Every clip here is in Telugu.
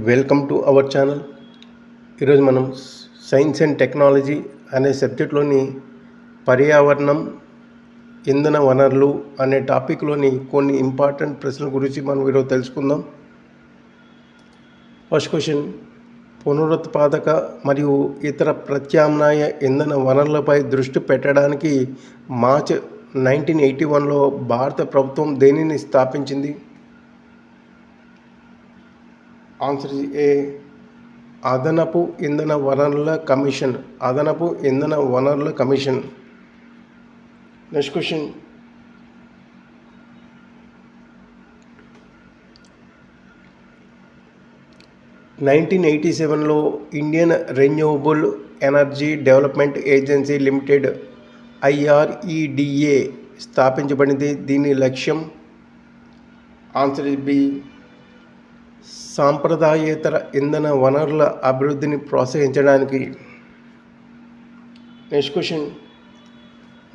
వెల్కమ్ టు అవర్ ఛానల్ ఈరోజు మనం సైన్స్ అండ్ టెక్నాలజీ అనే సబ్జెక్ట్లోని పర్యావరణం ఇంధన వనరులు అనే టాపిక్లోని కొన్ని ఇంపార్టెంట్ ప్రశ్నల గురించి మనం ఈరోజు తెలుసుకుందాం. ఫస్ట్ క్వశ్చన్ పునరుత్పాదక మరియు ఇతర ప్రత్యామ్నాయ ఇంధన వనరులపై దృష్టి పెట్టడానికి మార్చ్ నైన్టీన్ ఎయిటీ వన్లో భారత ప్రభుత్వం దేనిని స్థాపించింది? ఆన్సర్ ఏ అదనపు ఇంధన వనరుల కమిషన్. అదనపు ఇంధన వనరుల commission. Next question nineteen eighty సెవెన్లో Indian renewable energy development agency limited IREDA స్థాపించబడింది. దీని లక్ష్యం? ఆన్సర్ బి సాంప్రదాయేతర ఇంధన వనరుల అభివృద్ధిని ప్రోత్సహించడానికి నెక్స్ట్ క్వశ్చన్.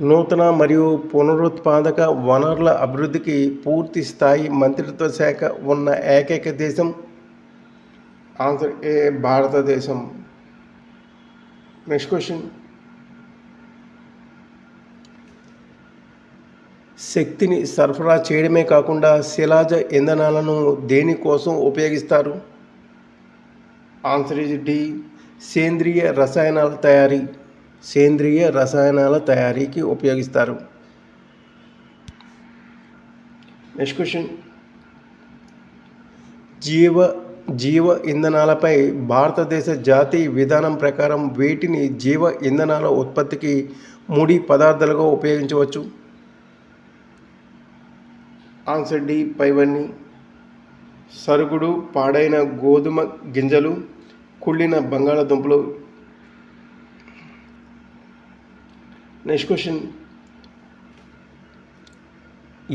నూతన మరియు పునరుత్పాదక వనరుల అభివృద్ధికి పూర్తి స్థాయి మంత్రిత్వ శాఖ ఉన్న ఏకైక దేశం ఆంధ్ర ఏ భారతదేశం. Next question. శక్తిని సరఫరా చేయడమే కాకుండా శిలాజ ఇంధనాలను దేనికోసం ఉపయోగిస్తారు? ఆన్సర్ ఇస్ డి సేంద్రియ రసాయనాల తయారీ. సేంద్రియ రసాయనాల తయారీకి ఉపయోగిస్తారు. నెక్స్ట్ క్వశ్చన్ జీవ జీవ ఇంధనాలపై భారతదేశ జాతీయ విధానం ప్రకారం వీటిని జీవ ఇంధనాల ఉత్పత్తికి ముడి పదార్థాలుగా ఉపయోగించవచ్చు? ఆన్సర్ డి పైవన్నీ సరుగుడు పాడైన గోధుమ గింజలు కుళ్ళిన బంగాళాదుంపలు. నెక్స్ట్ క్వశ్చన్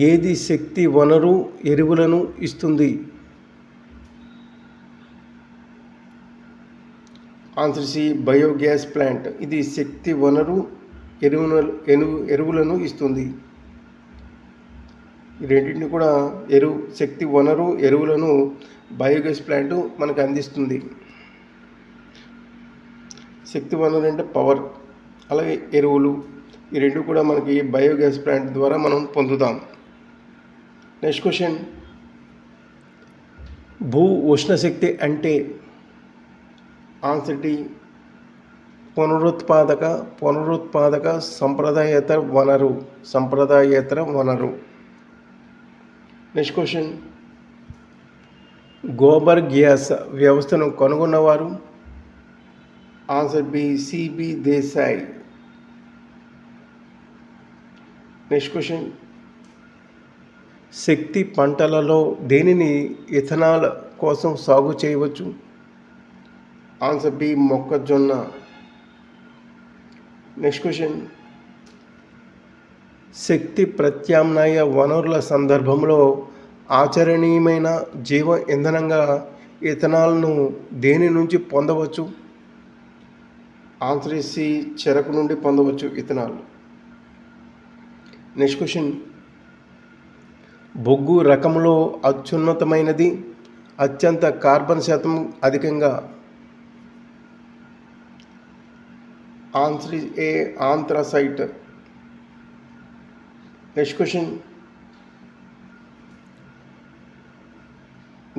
ఏది శక్తి వనరు ఎరువులను ఇస్తుంది? ఆన్సర్ సి బయోగ్యాస్ ప్లాంట్ ఇది శక్తి వనరు ఎరువును ఎరువు ఎరువులను ఇస్తుంది. ఈ రెండింటిని కూడా ఎరువు శక్తి వనరు ఎరువులను బయోగ్యాస్ ప్లాంట్ మనకు అందిస్తుంది. శక్తి వనరు అంటే పవర్ అలాగే ఎరువులు ఈ రెండు కూడా మనకి బయోగ్యాస్ ప్లాంట్ ద్వారా మనం పొందుతాం. Next question. భూ ఉష్ణశక్తి అంటే ఆన్సర్టీ పునరుత్పాదక పునరుత్పాదక సంప్రదాయేతర వనరు సంప్రదాయేతర వనరు. నెక్స్ట్ క్వశ్చన్ గోబర్ గ్యాస్ వ్యవస్థను కనుగొన్నవారు? Answer B C B Desai next question శక్తి పంటలలో దేనిని ఇథనాల్ కోసం సాగు చేయవచ్చు? ఆన్సర్ బి మొక్కజొన్న. నెక్స్ట్ క్వశ్చన్ శక్తి ప్రత్యామ్నాయ వనరుల సందర్భంలో ఆచరణీయమైన జీవ ఇంధనంగా ఇథనాల్ను దేని నుంచి పొందవచ్చు? ఆన్సర్ చెరకు నుండి పొందవచ్చు ఇథనాల్. Next question. బొగ్గు రకంలో అత్యున్నతమైనది అత్యంత కార్బన్ శాతం అధికంగా? Answer A anthracite. Next question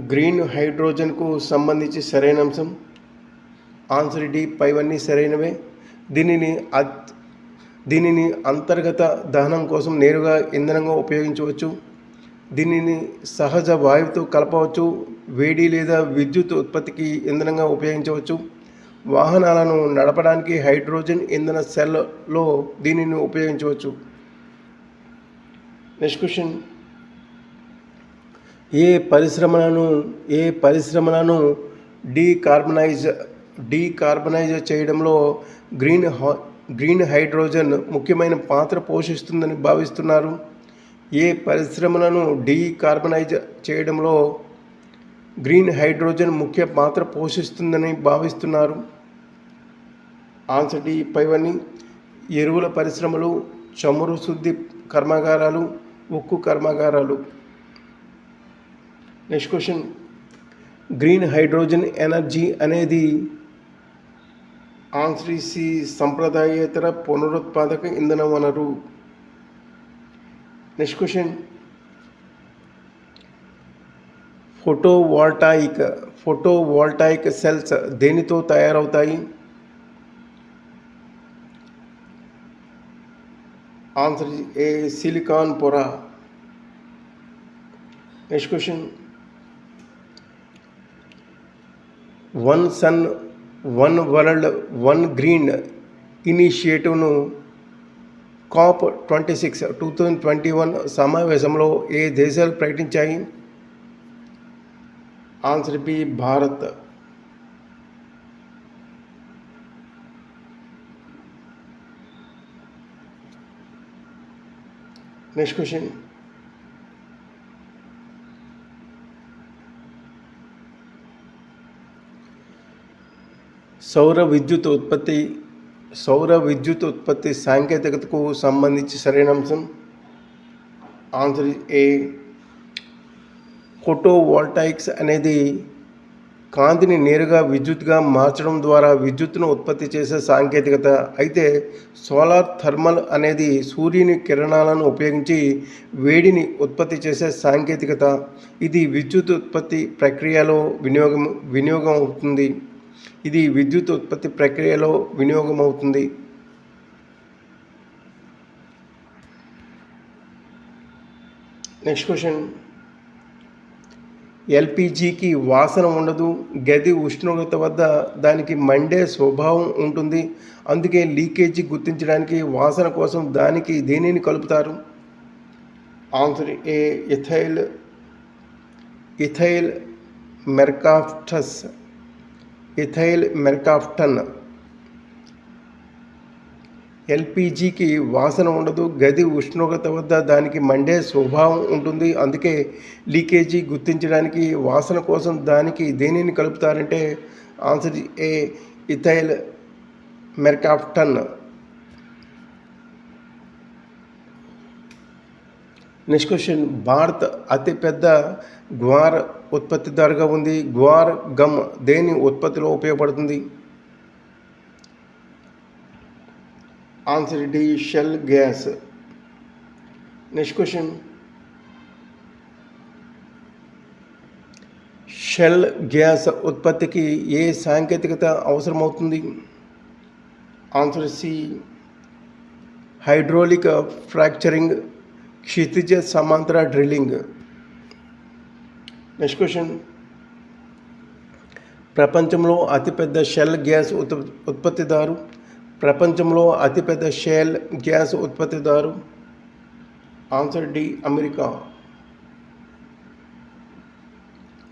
green హైడ్రోజన్కు సంబంధించి సరైన అంశం? ఆన్సర్ డి పైవన్నీ సరైనవే. దీనిని దీనిని అంతర్గత దహనం కోసం నేరుగా ఇంధనంగా ఉపయోగించవచ్చు. దీనిని సహజ వాయువుతో కలపవచ్చు. వేడి లేదా విద్యుత్ ఉత్పత్తికి ఇంధనంగా ఉపయోగించవచ్చు. వాహనాలను నడపడానికి హైడ్రోజన్ ఇంధన సెల్లో దీనిని ఉపయోగించవచ్చు. నెక్స్ట్ క్వశ్చన్ ఏ పరిశ్రమలను ఏ పరిశ్రమలను డీకార్బనైజ్ డీకార్బనైజ్ చేయడంలో గ్రీన్ గ్రీన్ హైడ్రోజన్ ముఖ్యమైన పాత్ర పోషిస్తుందని భావిస్తున్నారు? ఏ పరిశ్రమలను డీకార్బనైజ్ చేయడంలో గ్రీన్ హైడ్రోజన్ ముఖ్య పాత్ర పోషిస్తుందని భావిస్తున్నారు? ఆన్సర్ డి పైవన్నీ ఎరువుల పరిశ్రమలు చమురు శుద్ధి కర్మాగారాలు ఉక్కు కర్మాగారాలు. Next question green hydrogen energy అనేది ఆన్సర్ సంప్రదాయేతర పునరుత్పాదక ఇంధన వనరు next question photovoltaic photovoltaic cells దేనితో తయారవుతాయి? ఆన్సర్ ఏ సిలికాన్ పొర. Next question one sun one world one green ఇనిషియేటివ్ను COP twenty six two thousand twenty one సమావేశంలో ఏ దేశాలు ప్రకటించాయి? Answer B Bharat next question సౌర విద్యుత్ ఉత్పత్తి సౌర విద్యుత్ ఉత్పత్తి సాంకేతికతకు సంబంధించి సరైన అంశం? ఆన్సర్ ఏ ఫోటోవోల్టాయిక్స్ అనేది కాంతిని నేరుగా విద్యుత్గా మార్చడం ద్వారా విద్యుత్తును ఉత్పత్తి చేసే సాంకేతికత. అయితే సోలార్ థర్మల్ అనేది సూర్యుని కిరణాలను ఉపయోగించి వేడిని ఉత్పత్తి చేసే సాంకేతికత. ఇది విద్యుత్ ఉత్పత్తి ప్రక్రియలో వినియోగం వినియోగం అవుతుంది. ఇది విద్యుత్ ఉత్పత్తి ప్రక్రియలో వినియోగం అవుతుంది. నెక్స్ట్ క్వశ్చన్ ఎల్పిజికి వాసన ఉండదు గది ఉష్ణోగ్రత వద్ద దానికి మండే స్వభావం ఉంటుంది. అందుకే లీకేజీ గుర్తించడానికి వాసన కోసం దానికి దేనిని కలుపుతారు? Answer A ethyl ethyl mercaptans. Ethyl mercaptan. ఎల్పిజికి వాసన ఉండదు గది ఉష్ణోగ్రత వద్ద దానికి మండే స్వభావం ఉంటుంది. అందుకే లీకేజీ గుర్తించడానికి వాసన కోసం దానికి దేనిని కలుపుతారంటే answer A ethyl mercaptan next question Bharat అతిపెద్ద గ్వార్ ఉత్పత్తిదారుగా ఉంది. గ్వార్ గమ్ దేని ఉత్పత్తిలో ఉపయోగపడుతుంది? Answer D shale gas next question shale gas ఉత్పత్తికి ఏ సాంకేతికత అవసరమవుతుంది? ఆన్సర్ సి హైడ్రోలిక్ ఫ్రాక్చరింగ్ క్షితిజ సమాంతర డ్రిల్లింగ్ నెక్స్ట్ క్వశ్చన్ ప్రపంచంలో అతిపెద్ద షెల్ గ్యాస్ ఉత్ ఉత్పత్తిదారు ప్రపంచంలో అతిపెద్ద షెల్ గ్యాస్ ఉత్పత్తిదారు. Answer D America.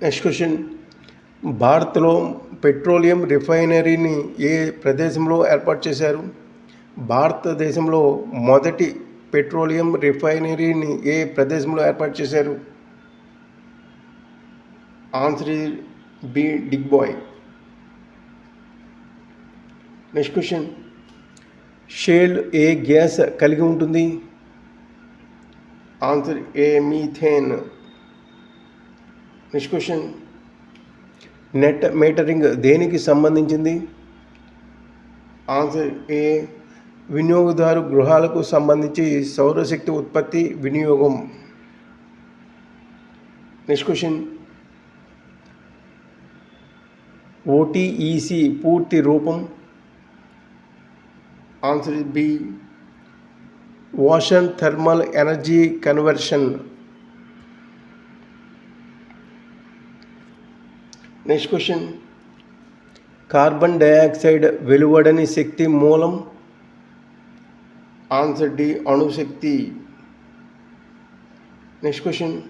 Next question భారత్లో పెట్రోలియం రిఫైనరీని ఏ ప్రదేశంలో ఏర్పాటు చేశారు? భారతదేశంలో మొదటి పెట్రోలియం రిఫైనరీని ఏ ప్రదేశంలో ఏర్పాటు చేశారు? Answer B Digboi next question shale ఏ గ్యాస్ కలిగి ఉంటుంది? Answer A methane? Next question. Net metering దేనికి సంబంధించింది? ఆన్సర్ ఏ వినియోగదారు గృహాలకు సంబంధించి సౌరశక్తి ఉత్పత్తి వినియోగం? Next question. ఓటీఈసి పూర్తి రూపం? Answer B ocean thermal energy conversion. Next question. Carbon dioxide వెలువడని శక్తి మూలం? Answer D అణుశక్తి next question.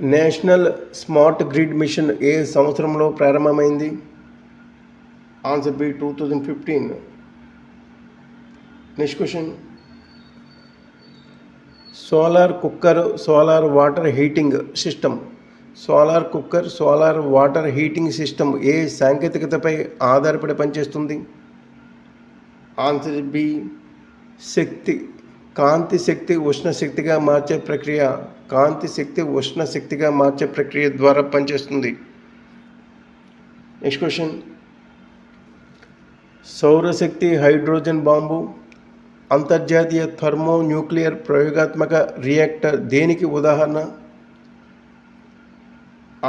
National smart grid mission ఏ సంవత్సరంలో ప్రారంభమైంది? Answer B two thousand fifteen. Next question. Solar cooker solar water heating system. Solar cooker solar water heating system ఏ సాంకేతికతపై ఆధారపడి పనిచేస్తుంది? ఆన్సర్ బి శక్తి. కాంతి శక్తి ఉష్ణ శక్తిగా మార్చే ప్రక్రియ. కాంతి శక్తి ఉష్ణ శక్తిగా మార్చే ప్రక్రియ ద్వారా పనిచేస్తుంది. Next question. సౌరశక్తి హైడ్రోజన్ బాంబు అంతర్జాతీయ థర్మో న్యూక్లియర్ ప్రయోగాత్మక రియాక్టర్ దేనికి ఉదాహరణ?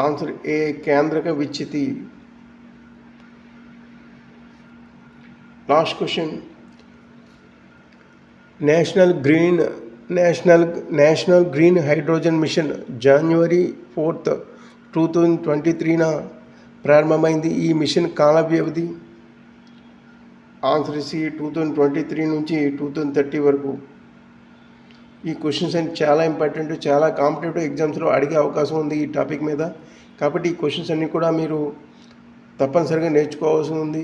ఆన్సర్ ఏ కేంద్రక విచ్చితి last question. National green national national green hydrogen mission January fourth two thousand twenty three? ప్రారంభమైంది ఈ మిషన్ కాల వ్యవధి answer C two thousand twenty three నుంచి టూ థౌజండ్ థర్టీ వరకు. ఈ క్వశ్చన్స్ అన్ని చాలా ఇంపార్టెంట్ చాలా కాంపిటేటివ్ ఎగ్జామ్స్లో అడిగే అవకాశం ఉంది ఈ టాపిక్ మీద. కాబట్టి ఈ క్వశ్చన్స్ అన్నీ కూడా మీరు తప్పనిసరిగా నేర్చుకోవాల్సి ఉంది.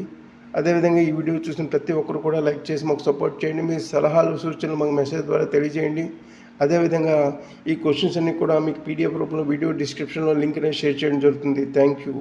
అదేవిధంగా ఈ వీడియో చూసిన ప్రతి ఒక్కరు కూడా లైక్ చేసి మాకు సపోర్ట్ చేయండి. మీ సలహాలు సూచనలు మాకు మెసేజ్ ద్వారా తెలియజేయండి. అదేవిధంగా ఈ క్వశ్చన్స్ అన్నీ కూడా మీకు పీడిఎఫ్ రూపంలో వీడియో డిస్క్రిప్షన్లో లింక్ అనేది షేర్ చేయడం జరుగుతుంది. Thank you